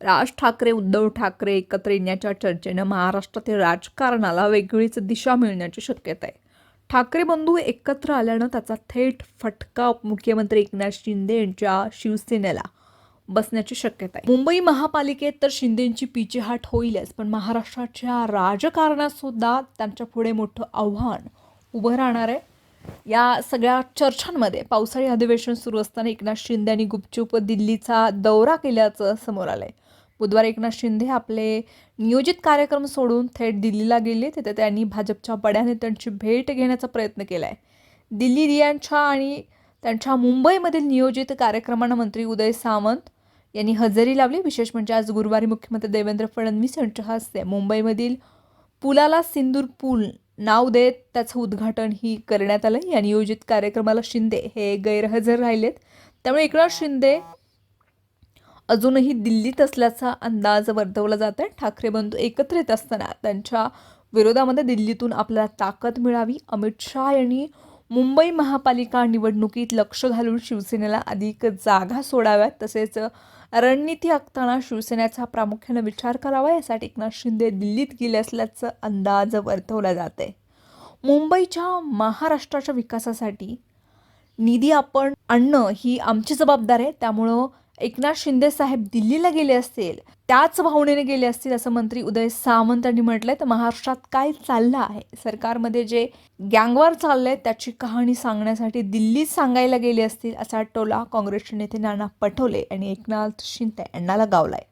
राज ठाकरे उद्धव ठाकरे एकत्र येण्याच्या चर्चेनं महाराष्ट्रातील राजकारणाला वेगळीच दिशा मिळण्याची शक्यता आहे. ठाकरे बंधू एकत्र आल्यानं त्याचा थेट फटका उपमुख्यमंत्री एकनाथ शिंदे यांच्या शिवसेनेला बसण्याची शक्यता आहे. मुंबई महापालिकेत तर शिंदेंची पिचेहाट होईलच पण महाराष्ट्राच्या राजकारणात सुद्धा त्यांच्या पुढे मोठं आव्हान उभं राहणार आहे. या सगळ्या चर्चांमध्ये पावसाळी अधिवेशन सुरू असताना एकनाथ शिंदे यांनी गुपचूप दिल्लीचा दौरा केल्याचं समोर आलंय. बुधवारी एकनाथ शिंदे आपले नियोजित कार्यक्रम सोडून थेट दिल्लीला गेले तिथे त्यांनी भाजपच्या बड्या नेत्यांची भेट घेण्याचा प्रयत्न केला आहे दिल्ली रियांच्या आणि त्यांच्या मुंबईमधील नियोजित कार्यक्रमांना मंत्री उदय सामंत यांनी हजेरी लावली. विशेष म्हणजे आज गुरुवारी मुख्यमंत्री देवेंद्र फडणवीस यांच्या हस्ते मुंबईमधील पुलाला सिंदूर पूल नाव देत त्याचं उद्घाटनही करण्यात आलं. या नियोजित कार्यक्रमाला शिंदे हे गैरहजर राहिलेत. त्यामुळे एकनाथ शिंदे अजूनही दिल्लीत असल्याचा अंदाज वर्तवला जात आहे. ठाकरे बंधू एकत्र येत असताना त्यांच्या विरोधामध्ये दिल्लीतून आपल्याला ताकद मिळावी. अमित शहा यांनी मुंबई महापालिका निवडणुकीत लक्ष घालून शिवसेनेला अधिक जागा सोडाव्यात तसेच रणनीती आखताना शिवसेनेचा प्रामुख्याने विचार करावा यासाठी एकनाथ शिंदे दिल्लीत गेले असल्याचं अंदाज वर्तवला जात आहे मुंबईच्या महाराष्ट्राच्या विकासासाठी निधी आपण आणणं ही आमची जबाबदारी आहे. त्यामुळं एकनाथ शिंदे साहेब दिल्लीला गेले असतील त्याच भावनेने गेले असतील असं मंत्री उदय सामंत यांनी म्हटलंय. तर महाराष्ट्रात काय चाललं आहे? सरकारमध्ये जे गँगवार चाललंय त्याची कहाणी सांगण्यासाठी दिल्लीत सांगायला गेले असतील असा टोला काँग्रेसचे नेते नाना पटोले आणि एकनाथ शिंदे यांना लगावलाय.